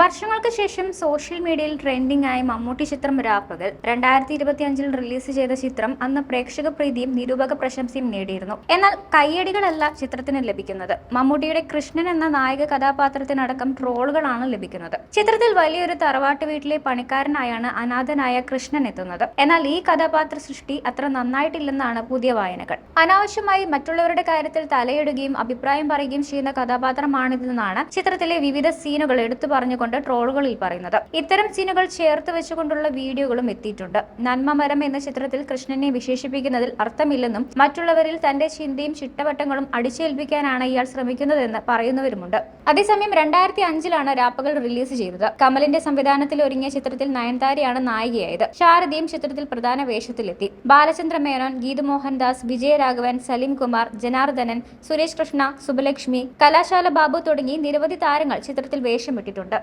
വർഷങ്ങൾക്ക് ശേഷം സോഷ്യൽ മീഡിയയിൽ ട്രെൻഡിംഗ് ആയ മമ്മൂട്ടി ചിത്രം രാപ്പകൽ. രണ്ടായിരത്തി ഇരുപത്തി അഞ്ചിൽ റിലീസ് ചെയ്ത ചിത്രം അന്ന് പ്രേക്ഷക പ്രീതിയും നിരൂപക പ്രശംസയും നേടിയിരുന്നു. എന്നാൽ കയ്യടികളല്ല ചിത്രത്തിന് ലഭിക്കുന്നത്. മമ്മൂട്ടിയുടെ കൃഷ്ണൻ എന്ന നായക കഥാപാത്രത്തിനടക്കം ട്രോളുകളാണ് ലഭിക്കുന്നത്. ചിത്രത്തിൽ വലിയൊരു തറവാട്ട് വീട്ടിലെ പണിക്കാരനായാണ് അനാഥനായ കൃഷ്ണൻ എത്തുന്നത്. എന്നാൽ ഈ കഥാപാത്ര സൃഷ്ടി അത്ര നന്നായിട്ടില്ലെന്നാണ് പുതിയ വായനകൾ. അനാവശ്യമായി മറ്റുള്ളവരുടെ കാര്യത്തിൽ തലയിടുകയും അഭിപ്രായം പറയുകയും ചെയ്യുന്ന കഥാപാത്രമാണിതെന്നാണ് ചിത്രത്തിലെ വിവിധ സീനുകൾ എടുത്തു പറഞ്ഞുകൊണ്ട് ട്രോളുകളിൽ പറയുന്നത്. ഇത്തരം സീനുകൾ ചേർത്ത് വെച്ചുകൊണ്ടുള്ള വീഡിയോകളും എത്തിയിട്ടുണ്ട്. നന്മമരം എന്ന ചിത്രത്തിൽ കൃഷ്ണനെ വിശേഷിപ്പിക്കുന്നതിൽ അർത്ഥമില്ലെന്നും മറ്റുള്ളവരിൽ തന്റെ ചിന്തയും ചിട്ടവട്ടങ്ങളും അടിച്ചേൽപ്പിക്കാനാണ് ഇയാൾ ശ്രമിക്കുന്നതെന്ന് പറയുന്നവരുമുണ്ട്. അതേസമയം രണ്ടായിരത്തി അഞ്ചിലാണ് രാപ്പകൽ റിലീസ് ചെയ്തത്. കമലിന്റെ സംവിധാനത്തിൽ ഒരുങ്ങിയ ചിത്രത്തിൽ നയൻതാരയാണ് നായികയായത്. ശാരദയും ചിത്രത്തിൽ പ്രധാന വേഷത്തിലെത്തി. ബാലചന്ദ്ര മേനോൻ ഗീതു മോഹൻദാസ് വിജയരാഘവൻ സലീം കുമാർ ജനാർദ്ദനൻ സുരേഷ് കൃഷ്ണ സുബലക്ഷ്മി കലാശാല ബാബു തുടങ്ങി നിരവധി താരങ്ങൾ ചിത്രത്തിൽ വേഷമിട്ടിട്ടുണ്ട്.